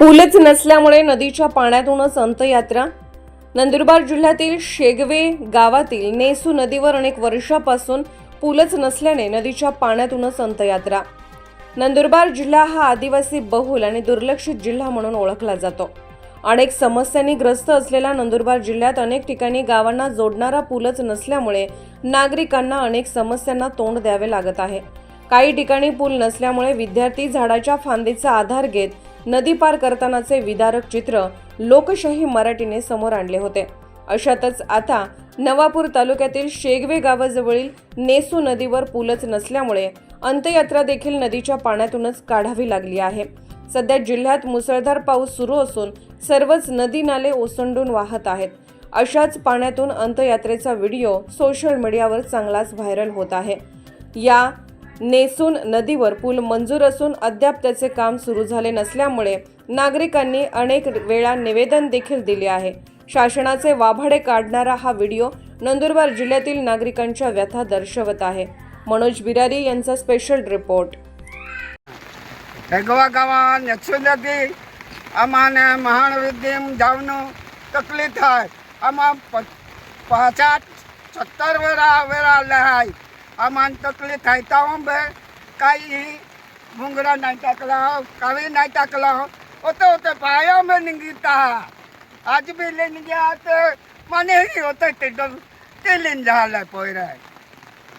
पूलच नसल्यामुळे नदीच्या पाण्यातूनच अंतयात्रा नंदुरबार जिल्ह्यातील शेगवे गावातील नेसू नदीवर अनेक वर्षापासून पूलच नसल्याने नदीच्या पाण्यातूनच अंतयात्रा नंदुरबार जिल्हा हा आदिवासी बहुल आणि दुर्लक्षित जिल्हा म्हणून ओळखला जातो. अनेक समस्यांनी ग्रस्त असलेल्या नंदुरबार जिल्ह्यात अनेक ठिकाणी गावांना जोडणारा पूलच नसल्यामुळे नागरिकांना अनेक समस्यांना तोंड द्यावे लागत आहे. काही ठिकाणी पूल नसल्यामुळे विद्यार्थी झाडाच्या फांदीचा आधार घेत नदी पार करतानाचे विदारक चित्र लोकशाही मराठीने समोर आणले होते. अशातच आता नवापूर तालुक्यातील शेगवे गावाजवळील नेसू नदीवर पूलच नसल्यामुळे अंत्ययात्रा देखील नदीच्या पाण्यातूनच काढावी लागली आहे. सध्या जिल्ह्यात मुसळधार पाऊस सुरू असून सर्वच नदी नाले ओसंडून वाहत आहेत. अशाच पाण्यातून अंत्ययात्रेचा व्हिडिओ सोशल मीडियावर चांगलाच व्हायरल होत आहे. या नेसून नदीवर पूल मंजूर असून अद्याप त्याचे काम सुरू झाले नसल्यामुळे नागरिकांनी अनेक वेळा निवेदन देखील दिले आहे. शासनाचे वाभाडे काढणारा हा व्हिडिओ नंदुरबार जिल्ह्यातील नागरिकांच्या व्यथा दर्शवत आहे. मनोज बिरारी यांचा स्पेशल रिपोर्ट ગાવા નથી અમાને મહાન વિદ્યમ જવાનું તકલીફ થાય આમાં પાછા आम्हाला खायता बे काही मुंगरा नाही टाकला हो कावे नाही टाकला. हो होतं होतं पाया में निघता. आज बी लेन गया तर मनेही होतं ते डब ते लेन झालं पोयराय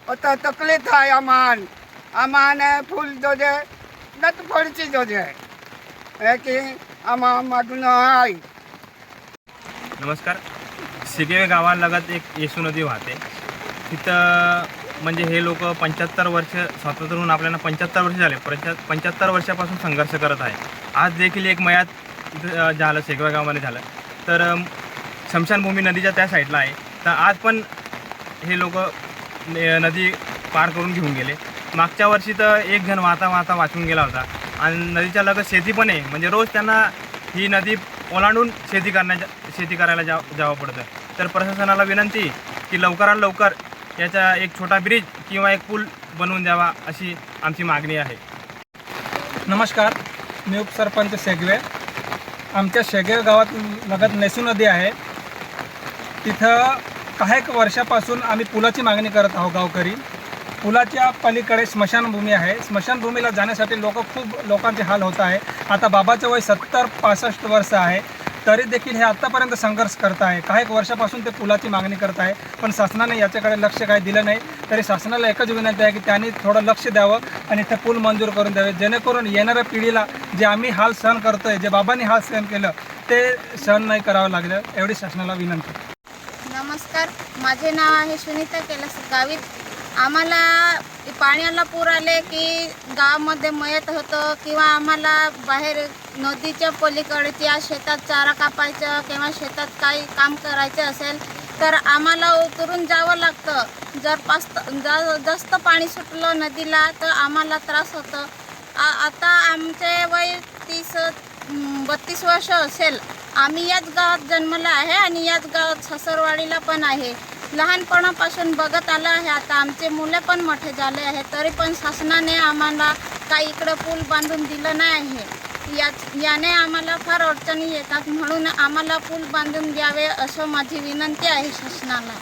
होतं तकलीफ आहे आम्हाला आम्हाला फुल दोजे नत फळची दोजे हे की आम्हा मागून आहे. नमस्कार. सिगेवे गावालगत एक येसू नदी वाहते. तिथं म्हणजे हे लोक पंच्याहत्तर वर्ष स्वातंत्र्य होऊन आपल्याला पंच्याहत्तर वर्ष झाले. पंच्या पंच्याहत्तर वर्षापासून संघर्ष करत आहे. आज देखील एक मयात इथं झालं शेगवा गावामध्ये झालं. तर शमशानभूमी नदीच्या त्या साईडला आहे. तर आज पण हे लोक नदी पार करून घेऊन गेले. मागच्या वर्षी तर एक जण वाहता वाहता वाचून गेला होता. आणि नदीच्या लगत शेती पण आहे. म्हणजे रोज त्यांना ही नदी ओलांडून शेती करण्याच्या शेती करायला जा जावं पडतं. तर प्रशासनाला विनंती की लवकरात लवकर याचा एक छोटा ब्रिज किंवा एक पूल बनवून द्यावा अशी आमची मागणी आहे. नमस्कार मी उपसरपंच शेगवे. आमच्या शेगवे गावात लगत नेसू नदी आहे. तिथं काही एक वर्षापासून आम्ही पुलाची मागणी करत आहोत गावकरी. पुलाच्या पलीकडे स्मशानभूमी आहे. स्मशानभूमीला जाण्यासाठी लोक खूप लोकांचे हाल होत आहे. आता बाबाचं वय सत्तर पासष्ट वर्ष आहे. तरी देखील हे आत्तापर्यंत संघर्ष करत आहे काही वर्षापासून ते पुलाची मागणी करत आहे पण शासनाने याच्याकडे लक्ष काही दिलं नाही. तरी शासनाला एकच विनंती आहे की त्यांनी थोडं लक्ष द्यावं आणि ते पूल मंजूर करून द्यावे. जेणेकरून येणाऱ्या पिढीला जे आम्ही हाल सहन करतोय जे बाबांनी हाल सहन केलं ते सहन नाही करावं लागलं एवढी शासनाला विनंती. नमस्कार. माझे नाव आहे सुनीता कैलास गावित. आम्हाला पाण्याला पूर आले की गावामध्ये मयत होतं किंवा आम्हाला बाहेर नदीच्या पलीकडच्या शेतात चारा कापायचं किंवा शेतात काही काम करायचं असेल तर आम्हाला उतरून जावं लागतं. जर पास्त जा जास्त पाणी सुटलं नदीला तर आम्हाला त्रास होतं. आ आता आमचे वय तीस बत्तीस वर्ष असेल. आम्ही याच गावात जन्मला आहे आणि याच गावात सासरवाडीला पण आहे. लहानपणापासून बघत आलं आहे. आता आमचे मुले पण मोठे झाले आहे तरी पण शासनाने आम्हाला काही इकडं पूल बांधून दिलं नाही आहे. या याने आम्हाला फार अडचणी येतात म्हणून आम्हाला पूल बांधून द्यावे असं माझी विनंती आहे शासनाला.